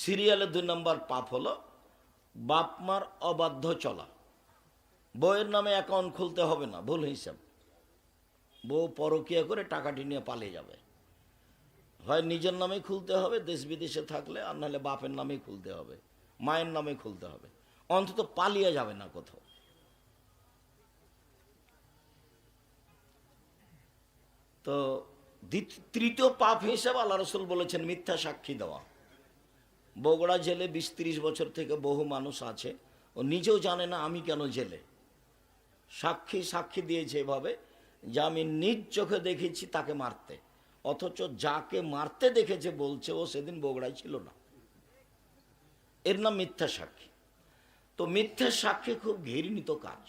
সিরিয়ালে দুই নম্বর পাপ হলো, বাপ মার অবাধ্য চলা। বউয়ের নামে অ্যাকাউন্ট খুলতে হবে না, ভুল হিসাব। বউ পরকিয়া করে টাকাটি নিয়ে পালিয়ে যাবে। হয় নিজের নামে খুলতে হবে দেশ বিদেশে থাকলে, আর নাহলে বাপের নামেই খুলতে হবে, মায়ের নামে খুলতে হবে। অন্তত পালিয়ে যাবে না কোথাও। তো তৃতীয় পাপ হিসেবে আল্লাহ রসুল বলেছেন মিথ্যা সাক্ষী দেওয়া। বগুড়া জেলে বিশ ত্রিশ বছর থেকে বহু মানুষ আছে। ও নিজেও জানে না আমি কেন জেলে। সাক্ষী সাক্ষী দিয়েছে এভাবে যে আমি নিজ চোখে দেখেছি তাকে মারতে। অথচ যাকে মারতে দেখেছে বলছে, ও সেদিন বগুড়ায় ছিল না। এর নাম মিথ্যা সাক্ষী। তো মিথ্যা সাক্ষী খুব ঘৃণিত কাজ।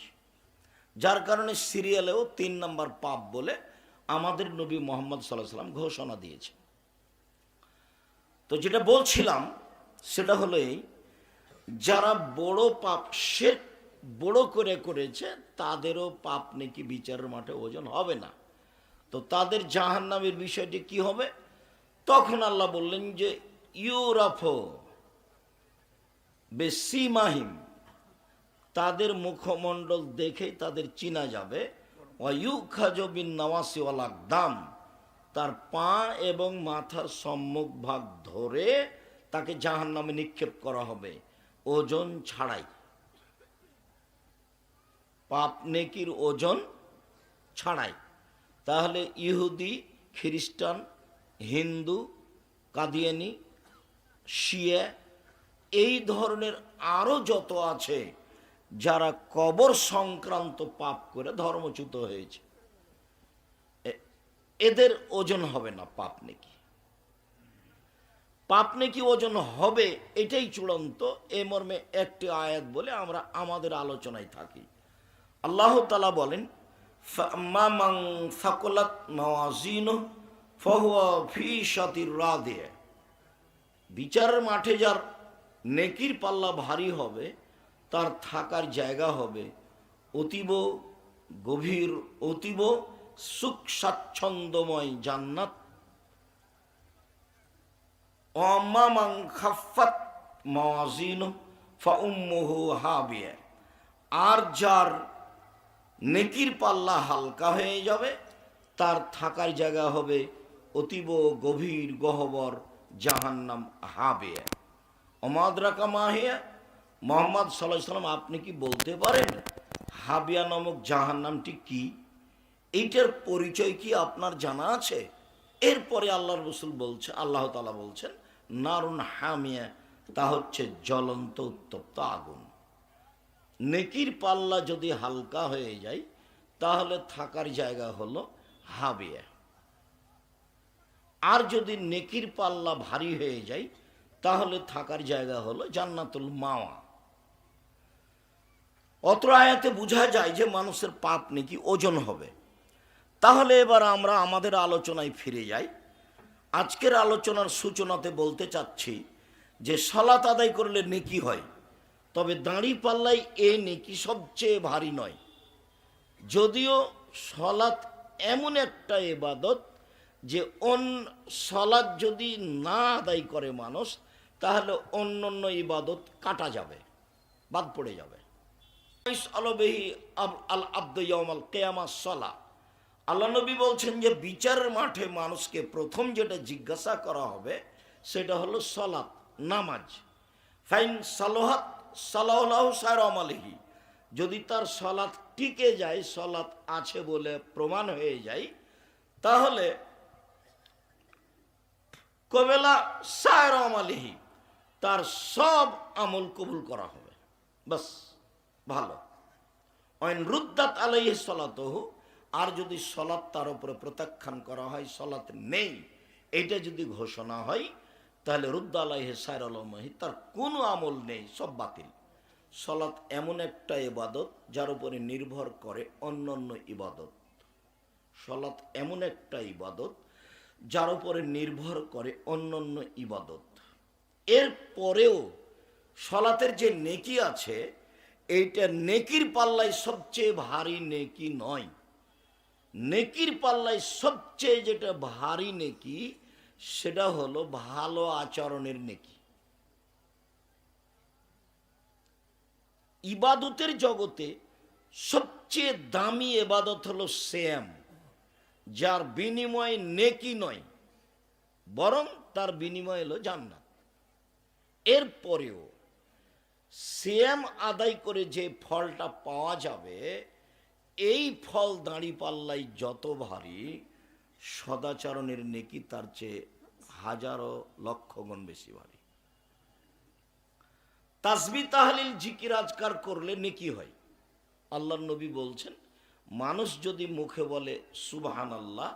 যার কারণে সিরিয়ালেও তিন নম্বর পাপ বলে আমাদের নবী মোহাম্মদ সাল্লাহ সাল্লাম ঘোষণা দিয়েছে তো যেটা বলছিলাম সেটা হলো এই, যারা বড় পাপ সে বড় করে করেছে, তাদেরও পাপ নাকি বিচারের মাঠে ওজন হবে না। তো তাদের জাহান্নামের বিষয়টি কি হবে? তখন আল্লাহ বললেন যে, ইউরাফো বেসিমাহিম, তাদের মুখমণ্ডল দেখেই তাদের চিনা যাবে। অয়ুখাজবিন দাম তার পা এবং মাথার সম্মুখ ভাগ ধরে তাকে জাহান নামে নিক্ষেপ করা হবে। ওজন ছাড়াই। পাপ নেকির ওজন ছাড়াই। তাহলে ইহুদি, খ্রিস্টান, হিন্দু, কাদিয়ানি, শিয়া, এই ধরনের আরও যত আছে, যারা কবর সংক্রান্ত পাপ করে ধর্মচ্যুত হয়েছে এদের ওজন হবে না পাপ নাকি। পাপ নাকি ওজন হবে? এটাই চূড়ান্ত। এ মর্মে একটি আয়াত বলে আমরা আমাদের আলোচনায় থাকি। আল্লাহ তালা বলেন মামাং বিচারের মাঠে যার নেকির পাল্লা ভারী হবে, তার থাকার জায়গা হবে অতীব গভীর, অতীব সুখ স্বাচ্ছন্দ্যময় জান্নাত আর যার নেকির পাল্লা হালকা হয়ে যাবে, তার থাকার জায়গা হবে অতীব গভীর গহবর জাহান্নাম হাবিয়া। অমাদরাকা মাহিয়া, মোহাম্মদ সাল্লাম, আপনি কি বলতে পারেন হাবিয়া নামক জাহান্নামটি কি? এইটার পরিচয় কি আপনার জানা আছে? এরপরে আল্লাহ রসুল বলছে, আল্লাহ তালা বলছেন নারুন হামিয়া, তা হচ্ছে জ্বলন্ত উত্তপ্ত আগুন। নেকির পাল্লা যদি হালকা হয়ে যায়, তাহলে থাকার জায়গা হলো হাবিয়া। আর যদি নেকির পাল্লা ভারী হয়ে যায়, তাহলে থাকার জায়গা হলো জান্নাতুল মাওয়া। অত্র আয়াতে বোঝা যায় যে মানুষের পাপ নাকি ওজন হবে। তাহলে এবার আমরা আমাদের আলোচনায় ফিরে যাই। আজকের আলোচনার সূচনাতে বলতে চাচ্ছি যে সালাত আদায় করলে নেকি হয়, তবে দাঁড়ি পাল্লাই এ নেকি সবচেয়ে ভারী নয়। যদিও সলাৎ এমন একটা এবাদত যে অন সলাৎ যদি না আদায় করে মানুষ, তাহলে অন্য অন্য ইবাদত কাটা যাবে, বাদ পড়ে যাবে। আল আব্দ ইয়ামাল কেয়ামা সলা আল্লাহ নবী বলছেন যে বিচারের মাঠে মানুষকে প্রথম যেটা জিজ্ঞাসা করা হবে সেটা হলো সলাৎ নামাজ। ফাইন সালোহাত সালাহ সার আমালিহি। যদি তার সলাৎ টিকে যায় সলাৎ আছে বলে প্রমাণ হয়ে যায়, তাহলে কবেলা সায়র আমালিহি, তার সব আমল কবুল করা হবে। বাস, ভালো। অইন রুদ্দাত আলাই সলাতহু আর যদি সলাৎ তার উপরে প্রত্যাখ্যান করা হয়, সলাৎ নেই, এটা যদি ঘোষণা হয়, তাহলে রুদ্দ আলাইহ সাইর আলমহি তার কোনো আমল নেই, সব বাতিল। সলাৎ এমন একটা ইবাদত যার উপরে নির্ভর করে অন্য অন্য ইবাদত। সলাৎ এমন একটা ইবাদত যার উপরে নির্ভর করে অন্য অন্য ইবাদত। এর পরেও সলাতের যে নেকি আছে, এইটা নেকির পাল্লায় সবচেয়ে ভারী নেকি নয়। নেকির পাল্লায় সবচেয়ে যেটা ভারী নেকি, সেটা হলো ভালো আচরণের নেকি। ইবাদতের জগতে সবচেয়ে দামি এবাদত হলো শ্যাম যার বিনিময়ে নেকি নয়, বরং তার বিনিময় হলো জান্নাত। এরপরেও শ্যাম আদায় করে যে ফলটা পাওয়া যাবে এই ফল দাঁড়ি পাল্লাই যত ভারী, সদাচরণের নেকি তার চেয়ে হাজারো লক্ষ গুণ বেশি ভারী। তাসবি তাহলিল জিকির আজকার করলে নেকি হয়। আল্লাহর নবী বলছেন, মানুষ যদি মুখে বলে সুবাহান আল্লাহ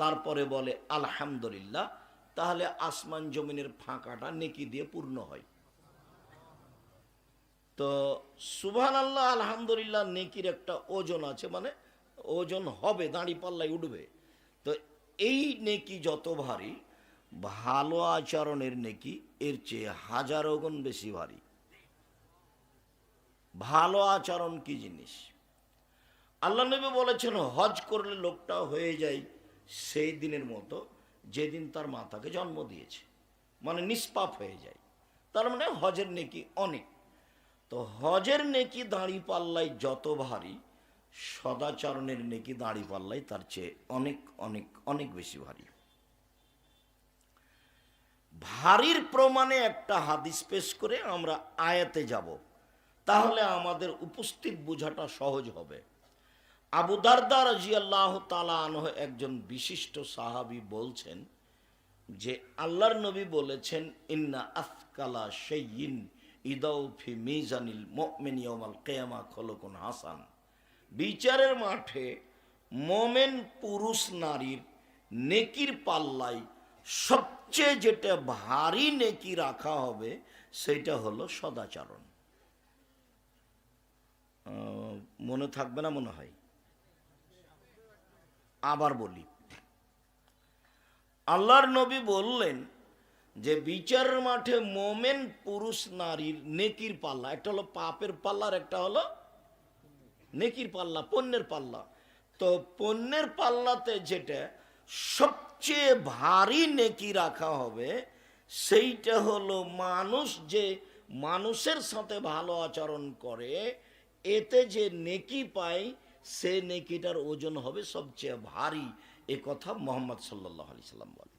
তারপরে বলে আলহামদুলিল্লাহ, তাহলে আসমান জমিনের ফাঁকাটা নেকি দিয়ে পূর্ণ হয়। তো সুবহান আল্লাহ আলহামদুলিল্লাহ, নেকির একটা ওজন আছে মানে ওজন হবে, দাঁড়ি পাল্লায় উঠবে। তো এই নেকি যত ভারী, ভালো আচরণের নেকি, এর চেয়ে হাজারো গুণ বেশি ভারী। ভালো আচরণ কি জিনিস? আল্লাহ নবী বলেছেন, হজ করলে লোকটা হয়ে যায় সেই দিনের মতো, যেদিন তার মাতাকে জন্ম দিয়েছে। মানে নিষ্পাপ হয়ে যায়। তার মানে হজের নেকি অনেক। তো হজের নেকি দাঁড়ি পাল্লাই যত ভারী, সদাচরণের নেকি দাঁড়ি পাল্লাই তার চেয়ে অনেক অনেক অনেক বেশি ভারী। ভারীর প্রমাণে একটা হাদিস পেশ করে আমরা আয়াতে যাব। তাহলে আমাদের উপস্থিত বোঝাটা সহজ হবে। আবু দারদা রাজিয়াল্লাহ তালা আনহ একজন বিশিষ্ট সাহাবি বলছেন যে, আল্লাহর নবী বলেছেন, ইন্না আফকালা সেইন ইদাউফি মিজানিল মুমিনিয়মাল কেয়ামা, খলকুন হাসান। বিচারের মাঠে মোমেন পুরুষ নারীর নেকির পাল্লাই সবচেয়ে যেটা ভারী নেকি রাখা হবে, সেটা হলো সদাচরণ। মনে থাকবে না মনে হয়? আবার বলি। আল্লাহর নবী বললেন যে বিচার মাঠে মোমেন পুরুষ নারীর নেকির পাল্লা, একটা হলো পাপের পাল্লার একটা হলো নেকির পাল্লা, পণ্যের পাল্লা। তো পণ্যের পাল্লাতে যেটা সবচেয়ে ভারী নেকি রাখা হবে, সেইটা হলো মানুষ যে মানুষের সাথে ভালো আচরণ করে, এতে যে নেকি পায়, সে নেকিটার ওজন হবে সবচেয়ে ভারী। এ কথা মোহাম্মদ সাল্লাহ আলি সাল্লাম বলেন।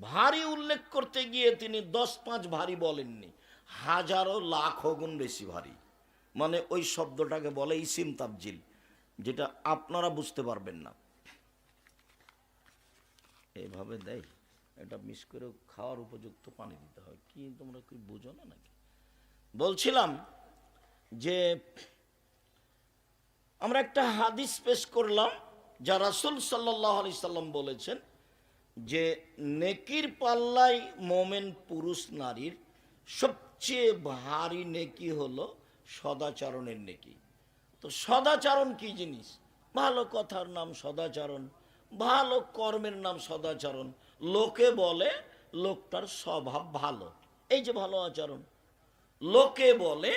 ভারী উল্লেখ করতে গিয়ে তিনি দশ পাঁচ ভারী বলেননি, হাজারো লাখ গুণ বেশি ভারী। মানে ওই শব্দটাকে বলে ইসিম তাবজিল যেটা আপনারা বুঝতে পারবেন না। এভাবে দেয় এটা মিস করে খাওয়ার উপযুক্ত পানি দিতে হয়। কি তোমরা কি বুঝো না নাকি? বলছিলাম যে আমরা একটা হাদিস পেশ করলাম, যা রাসুল সাল্লাহ আলি সাল্লাম বলেছেন যে নেকির পাল্লাই মোমেন পুরুষ নারীর সবচেয়ে ভারী নেকি হলো সদাচরণের নেকি। তো সদাচরণ কি জিনিস? ভালো কথার নাম সদাচরণ, ভালো কর্মের নাম সদাচরণ। লোকে বলে লোকটার স্বভাব ভালো, এই যে ভালো আচরণ। লোকে বলে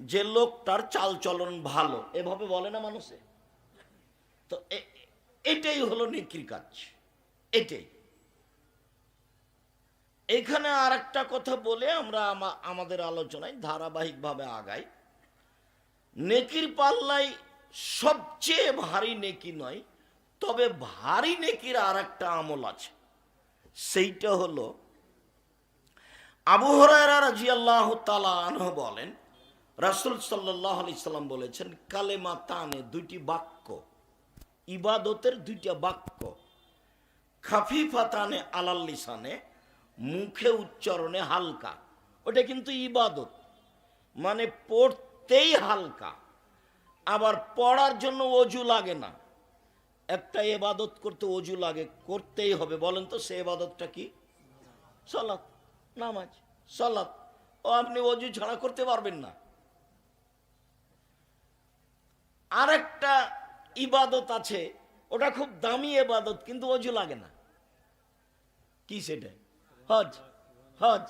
যে লোকটার চালচলন ভালো, এভাবে বলে না মানুষে। তো এটাই হলো নেকির কাজ, এটাই। এখানে আর একটা কথা বলে আমরা আমাদের আলোচনায় ধারাবাহিকভাবে আগাই। নেকির পাল্লাই সবচেয়ে ভারী নেকি নয়, তবে ভারী নেকির আর একটা আমল আছে। সেইটা হলো, আবু বলেন, রাসুল সাল্লাহ আলি সাল্লাম বলেছেন কালেমা তানে দুইটি বাক্য, ইবাদতের দুইটা বাক্য, খাফিফাতানে আলাল লিসানে মুখে উচ্চারণে হালকা। ওটা কিন্তু ইবাদত। মানে পড়তেই হালকা। আবার পড়ার জন্য অজু লাগে না। একটা এবাদত করতে অজু লাগে, করতেই হবে। বলেন তো, সে এবাদতটা কি? সলাৎ নামাজ সলাৎ ও, আপনি অজু ছাড়া করতে পারবেন না। আরেকটা ইবাদত আছে, ওটা খুব দামি এবাদত কিন্তু অজু লাগে না। কি সেটা? হজ হজ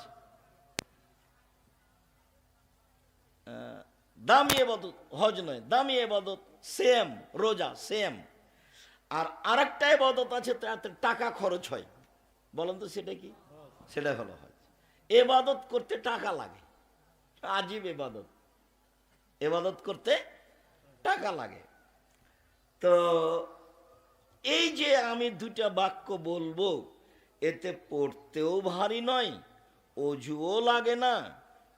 আহ, দামি এবাদত হজ নয়। দামি এবাদত সেম রোজা সেম আর আরেকটা এবাদত আছে তাতে টাকা খরচ হয়। বলেন তো সেটা কি? সেটা হলো হজ। এবাদত করতে টাকা লাগে। আজীব এবাদত এবাদত করতে টাকা লাগে। তো এই যে আমি দুটা বাক্য বলব এতে পড়তেও ভারী নয়, অজুও লাগে না,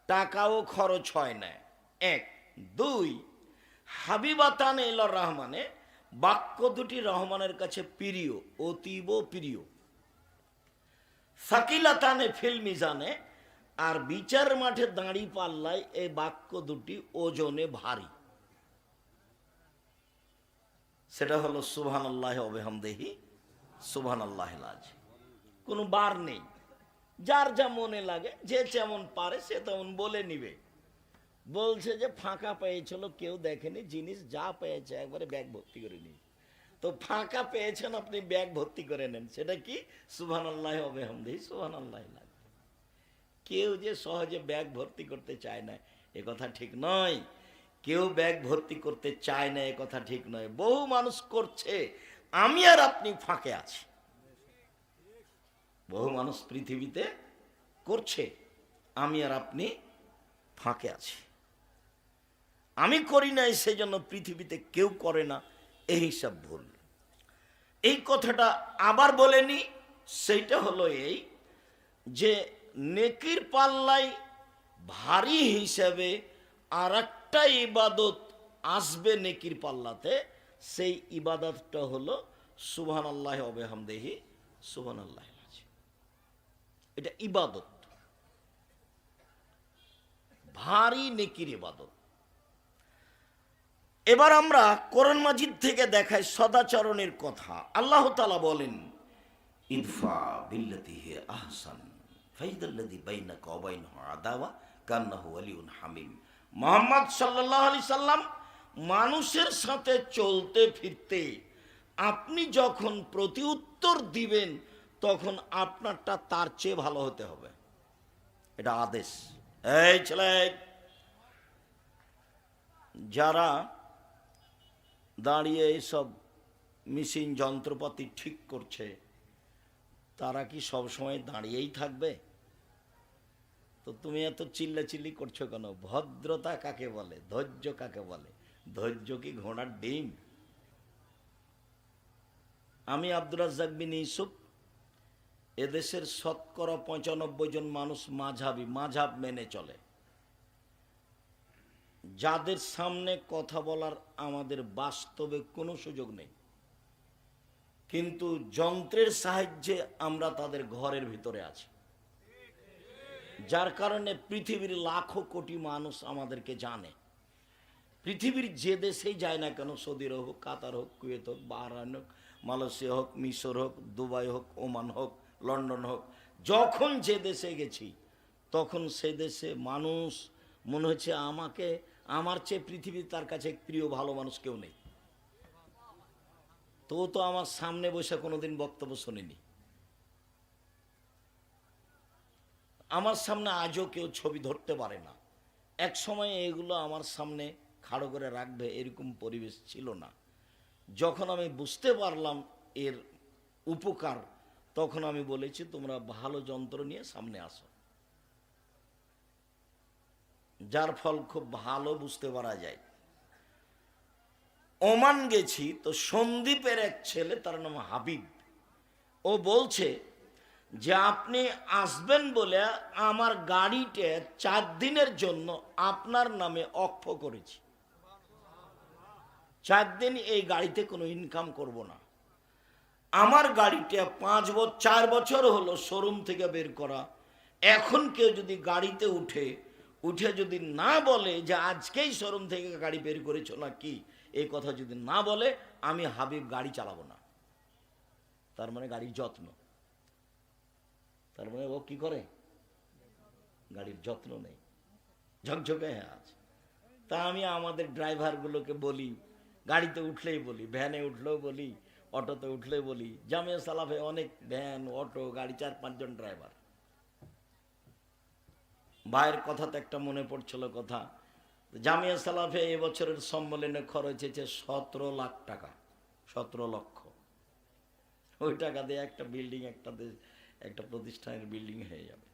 টাকাও খরচ হয় না। এক, দুই হাবিবাতান এল রহমানে, বাক্য দুটি রহমানের কাছে প্রিয়, অতীব প্রিয়। সাকিলাতানে ফিল মিজানে, আর বিচার মাঠে দাঁড়ি পাল্লায় এই বাক্য দুটি ওজনে ভারী। সেটা হলো সুবহান আল্লাহ অবেহামদেহি সুবহান আল্লাহ লাজ কোনো বার নেই। যার যা মনে লাগে, যে যেমন পারে সে তেমন বলে নিবে। বলছে যে, ফাঁকা পেয়েছিল কেউ দেখেনি জিনিস, যা পেয়েছে একবারে ব্যাগ ভর্তি করে নিয়ে তো ফাঁকা পেয়েছেন আপনি, ব্যাগ ভর্তি করে নেন। সেটা কি? সুবহান আল্লাহ অবেহামদেহি সুবহান আল্লাহ লাজ কেউ যে সহজে ব্যাগ ভর্তি করতে চায় না, এ কথা ঠিক নয়। কেউ ব্যাগ ভর্তি করতে চায় না, এ কথা ঠিক নয়। বহু মানুষ করছে, আমি আর আপনি ফাঁকে আছি। বহু মানুষ পৃথিবীতে করছে। আমি আর আপনি ফাঁকে আছি। আমি করি নাই সেই জন্য পৃথিবীতে কেউ করে না। এই হিসাব ভুল। এই কথাটা আবার বলেনি, সেইটা হলো এই যে নেকির পাল্লাই ভারী হিসাবে আর একটা ইবাদত আসবে নেকির পাল্লাতে। সেই ইবাদতটা হলো সুবহান আল্লাহ অবেহামদেহি সুবহান আল্লাহ এটা ইবাদত। ভারী নেকির ইবাদত। এবার আমরা কোরআন মাজিদ থেকে দেখাই সদাচরণের কথা। আল্লাহ তালা বলেন, ইদফা বিল্লাতি হে আহসান ফাইদাল্লাদি বাইনা কবাইন আদাওয়া, কান্নাহু আলিউন হামিম। মোহাম্মদ সাল্লাহ আলি সাল্লাম মানুষের সাথে চলতে ফিরতে আপনি যখন প্রতি উত্তর দিবেন তখন আপনারটা তার চেয়ে ভালো হতে হবে। এটা আদেশ। এই ছেলে, যারা দাঁড়িয়ে এইসব মেশিন যন্ত্রপাতি ঠিক করছে, তারা কি সব সময় দাঁড়িয়েই থাকবে? তো তুমি এত চিল্লা চিল্লি করছ কেন? ভদ্রতা কাকে বলে? ধৈর্য কাকে বলে? ধৈর্য কি ঘোড়ার ডিম? আমি আব্দুল রাজ্জাক বিন ইউসুফ এদেশের শতকরা পঁচানব্বই জন মানুষ মাঝাবি, মাঝাব মেনে চলে। যাদের সামনে কথা বলার আমাদের বাস্তবে কোনো সুযোগ নেই। কিন্তু যন্ত্রের সাহায্যে আমরা তাদের ঘরের ভিতরে আছি। যার কারণে পৃথিবীর লাখো কোটি মানুষ আমাদেরকে জানে। পৃথিবীর যে দেশেই যায় না কেন সৌদির হোক, কাতার হোক, কুয়েত হোক, বাহরাইন হোক, মালয়েশিয়া হোক, মিশর হোক, দুবাই হোক, ওমান হোক লন্ডন হোক, যখন যে দেশে গেছি, তখন সে দেশে মানুষ মনে হচ্ছে আমাকে, আমার চেয়ে পৃথিবীর তার কাছে প্রিয়, ভালো মানুষ কেউ নেই। তো তো আমার সামনে বসে কোনোদিন বক্তব্য শোনেনি। আমার সামনে আজও কেউ ছবি ধরতে পারে না। এক সময় এগুলো আমার সামনে খাড়ো করে রাখবে এরকম পরিবেশ ছিল না। যখন আমি বুঝতে পারলাম এর উপকার তখন আমি বলেছি, তোমরা ভালো যন্ত্র নিয়ে সামনে আসো। যার ফল খুব ভালো বুঝতে পারা যায়। ওমান গেছি, তো সন্দীপের এক ছেলে, তার নাম হাবিব। ও বলছে, যে আপনি আসবেন বলে আমার গাড়িতে চার দিনের জন্য আপনার নামে অক্ষ করেছি। চার দিন এই গাড়িতে কোনো ইনকাম করব না। আমার গাড়িটা পাঁচ বছর, চার বছর হলো শোরুম থেকে বের করা। এখন কেউ যদি গাড়িতে উঠে উঠে যদি না বলে যে আজকেই শোরুম থেকে গাড়ি বের করেছ না কি এই কথা যদি না বলে, আমি হাবিব গাড়ি চালাবো না। তার মানে গাড়ির যত্ন। তার মানে ও কি করে? গাড়ির যত্ন নেই। ঝকঝকে হ্যাঁ আছে। তা আমি আমাদের ড্রাইভারগুলোকে বলি, গাড়িতে উঠলেই বলি ভ্যানে উঠলেও বলি অটোতে উঠলেই বলি জামিয়া সালাফে অনেক ভ্যান, অটো, গাড়ি, চার, পাঁচজন ড্রাইভার। ভাইয়ের কথা তো একটা মনে পড়ছিল কথা জামিয়া সালাফে এবছরের সম্মেলনে খরচ হয়েছে সতেরো লাখ টাকা, সতেরো লক্ষ। ওই টাকা দিয়ে একটা বিল্ডিং, একটা দে- একটা প্রতিষ্ঠানের বিল্ডিং হয়ে যাবে।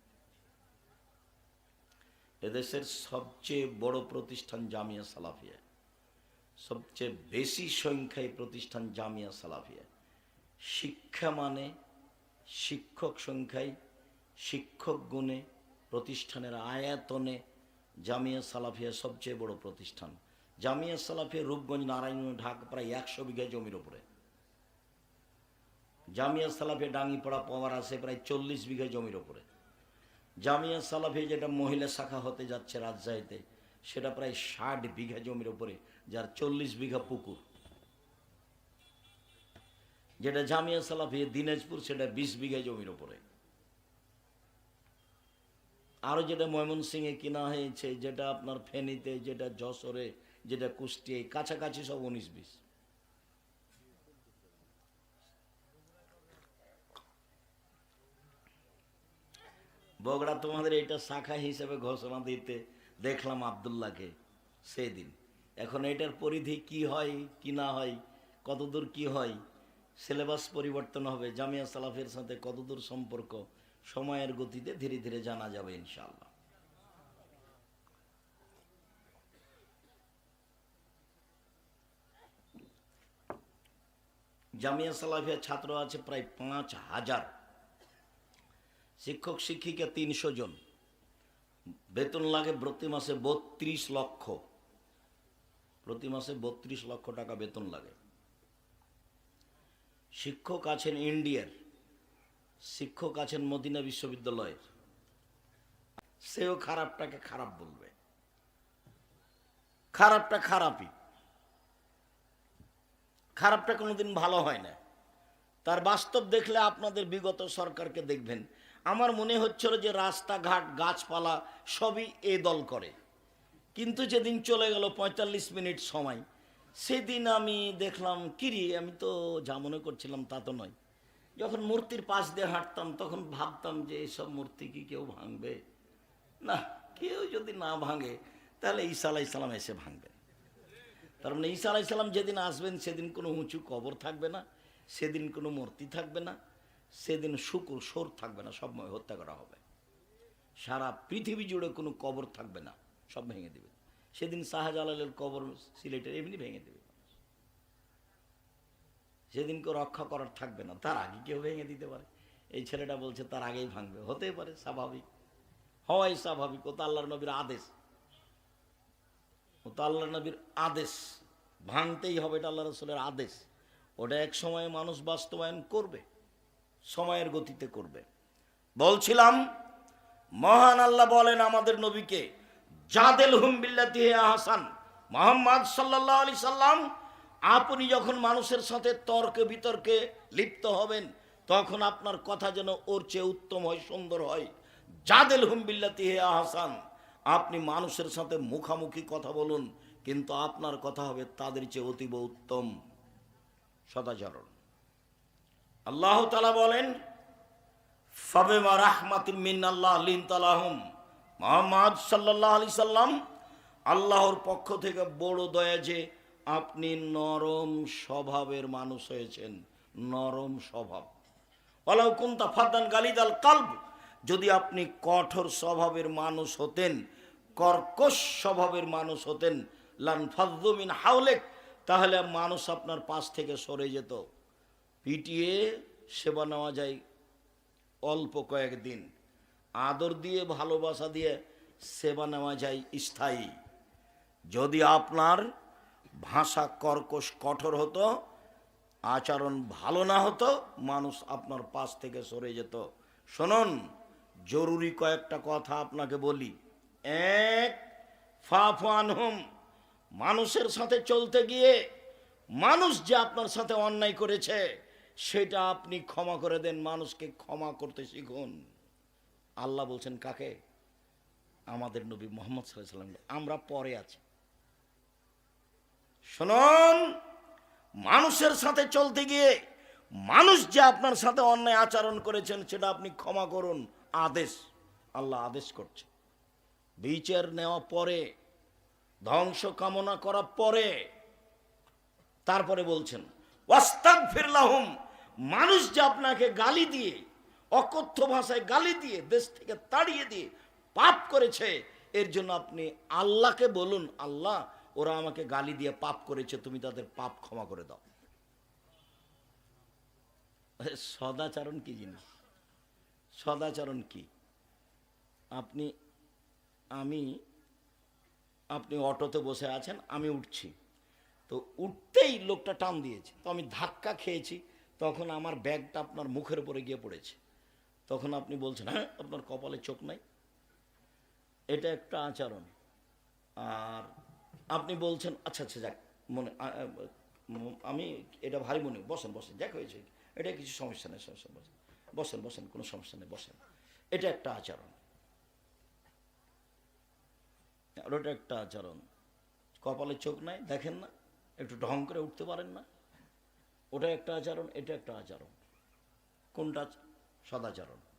এদেশের সবচেয়ে বড় প্রতিষ্ঠান জামিয়া সালাফিয়া। সবচেয়ে বেশি সংখ্যায় প্রতিষ্ঠান জামিয়া সালাফিয়া। শিক্ষা মানে শিক্ষক সংখ্যায়, শিক্ষক গুণে প্রতিষ্ঠানের আয়াতনে জামিয়া সালাফিয়া সবচেয়ে বড় প্রতিষ্ঠান। জামিয়া সালাফিয়া রূপগঞ্জ, নারায়ণগঞ্জ, ঢাকা প্রায় একশো বিঘা জমির ওপরে জামিয়া সালাফিয়া ডাঙ্গিপাড়া পাওয়ার আছে প্রায় চল্লিশ বিঘা জমির ওপরে জামিয়া সালাফি যেটা মহিলা শাখা হতে যাচ্ছে রাজশাহীতে, সেটা প্রায় ষাট বিঘা জমির ওপরে যার চল্লিশ বিঘা পুকুর। যেটা জামিয়া সালাফি, দিনাজপুর, সেটা বিশ বিঘা জমির ওপরে আরও যেটা ময়মনসিংহে কিনা হয়েছে, যেটা আপনার ফেনীতে, যেটা যশোরে, যেটা কুষ্টিয়ায়, কাছাকাছি সব উনিশ বিশ। বগড়া তোমাদের এটা শাখা হিসেবে ঘোষণা দিতে দেখলাম আবদুল্লাহকে সেদিন। এখন এটার পরিধি কি হয়, কি না হয়, কতদূর কি হয়, সিলেবাস পরিবর্তন হবে, জামিয়া সালাফের সাথে কতদূর সম্পর্ক, সময়ের গতিতে ধীরে ধীরে জানা যাবে ইনশাআল্লাহ। জামিয়া সালাফিয়া ছাত্র আছে প্রায় পাঁচ হাজার। শিক্ষক শিক্ষিকা তিনশো জন। বেতন লাগে প্রতি মাসে বত্রিশ লক্ষ। প্রতি মাসে বত্রিশ লক্ষ টাকা বেতন লাগে। শিক্ষক আছেন ইন্ডিয়ার, শিক্ষক আছেন মদিনা বিশ্ববিদ্যালয়ের। সেও খারাপটাকে খারাপ বলবে। খারাপটা খারাপই। খারাপটা কোনোদিন ভালো হয় না। তার বাস্তব দেখলে আপনাদের বিগত সরকারকে দেখবেন। আমার মনে হচ্ছিল যে রাস্তাঘাট, গাছপালা সবই এ দল করে। কিন্তু যেদিন চলে গেল পঁয়তাল্লিশ মিনিট সময়, সেদিন আমি দেখলাম কিরি আমি তো যা মনে করছিলাম তা তো নয়। যখন মূর্তির পাশ দিয়ে হাঁটতাম, তখন ভাবতাম যে এইসব মূর্তি কি কেউ ভাঙবে? না, কেউ যদি না ভাঙে, তাহলে ঈসা আলাইসালাম এসে ভাঙবে। তার মানে ঈসা আলাইসাল্লাম যেদিন আসবেন, সেদিন কোনো উঁচু কবর থাকবে না, সেদিন কোনো মূর্তি থাকবে না, সেদিন শুকুর, সোর থাকবে না সব হত্যা করা হবে। সারা পৃথিবী জুড়ে কোনো কবর থাকবে না। সব ভেঙে দেবে। সেদিন শাহজালালের কবর, সিলেটের এমনি ভেঙে দেবে সেদিন কেউ রক্ষা করার থাকবে না, তার আগে কেউ ভেঙে দিতে পারে। এই ছেলেটা বলছে, তার আগেই ভাঙবে। হতেই পারে, স্বাভাবিক। হওয়াই স্বাভাবিক, ও তো আল্লাহর নবীর আদেশ। ও তো আল্লাহ নবীর আদেশ। ভাঙতেই হবে, এটা আল্লাহ রসুলের আদেশ। ওটা এক সময়ে মানুষ বাস্তবায়ন করবে, সময়ের গতিতে করবে। বলছিলাম, মহান আল্লাহ বলেন আমাদের নবীকে জাদেল হুম বিল্লাতি আহসান। মোহাম্মদ সাল্লাহ আলি সাল্লাম আপনি যখন মানুষের সাথে তর্কে বিতর্কে লিপ্ত হবেন, তখন আপনার কথা যেন ওর চেয়ে উত্তম হয়, সুন্দর হয়। জাদেল হুম বিল্লাতি হে আহসান। আপনি মানুষের সাথে মুখামুখি কথা বলুন, কিন্তু আপনার কথা হবে তাদের চেয়ে অতীব উত্তম। সদাচরণ। আল্লাহ তালা বলেন, ফাবেমা রাহমাতিম মিন আল্লাহ লিন তালাহুম মোহাম্মদ সাল্লাহ আলি সাল্লাম আল্লাহর পক্ষ থেকে বড় দয়া যে আপনি নরম স্বভাবের মানুষ হয়েছেন, নরম স্বভাব। ওলাউ কুন্তা ফাদান গালিদাল কালব, যদি আপনি কঠোর স্বভাবের মানুষ হতেন, কর্কশ স্বভাবের মানুষ হতেন, লান ফাজুমিন হাউলেক তাহলে মানুষ আপনার পাশ থেকে সরে যেত। পিটিয়ে সেবা নেওয়া যায় অল্প কয়েকদিন। আদর দিয়ে, ভালোবাসা দিয়ে সেবা নেওয়া যায় স্থায়ী। যদি আপনার ভাষা কর্কশ কঠোর হতো, আচরণ ভালো না হতো, মানুষ আপনার পাশ থেকে সরে যেত। শুনুন, জরুরি কয়েকটা কথা আপনাকে বলি। এক ফাফান হুম মানুষের সাথে চলতে গিয়ে মানুষ যে আপনার সাথে অন্যায় করেছে, সেটা আপনি ক্ষমা করে দেন, মানুষকে ক্ষমা করতে শিখুন। আল্লাহ বলছেন, কাকে? আমাদের নবী মোহাম্মদ সাল্লাম আমরা পরে আছি। শুনুন, মানুষের সাথে চলতে গিয়ে মানুষ যে আপনার সাথে অন্যায় আচরণ করেছেন, সেটা আপনি ক্ষমা করুন। আদেশ। আল্লাহ আদেশ করছে। বিচার নেওয়া পরে, ধ্বংস কামনা করা পরে, তারপরে বলছেন ওয়াস্তাক ফিরলাহুম মানুষ যে আপনাকে গালি দিয়ে অকথ্য ভাষায় গালি দিয়ে, দেশ থেকে তাড়িয়ে দিয়ে পাপ করেছে। এর জন্য আপনি আল্লাহকে বলুন, আল্লাহ, ওরা আমাকে গালি দিয়ে পাপ করেছে, তুমি তাদের পাপ ক্ষমা করে দাও। সদাচরণ কি জিনিস? সদাচরণ কি? আপনি, আমি, আপনি অটোতে বসে আছেন, আমি উঠছি। তো উঠতেই লোকটা টান দিয়েছে। তো আমি ধাক্কা খেয়েছি, তখন আমার ব্যাগটা আপনার মুখের উপরে গিয়ে পড়েছে। তখন আপনি বলছেন হ্যাঁ আপনার কপালে চোখ নাই। এটা একটা আচরণ। আর আপনি বলছেন আচ্ছা আচ্ছা যাক, মনে আমি এটা ভারী মনে বসেন বসেন, যাক হয়েছে। এটা কিছু সমস্যা নেই, সমস্যা, বসেন বসেন বসেন, কোনো সমস্যা নেই, বসেন। এটা একটা আচরণ। আর ওটা একটা আচরণ। কপালে চোখ নাই, দেখেন না, একটু ঢং করে উঠতে পারেন না। ওটা একটা আচরণ, এটা একটা আচরণ। কোনটা সদাচরণ।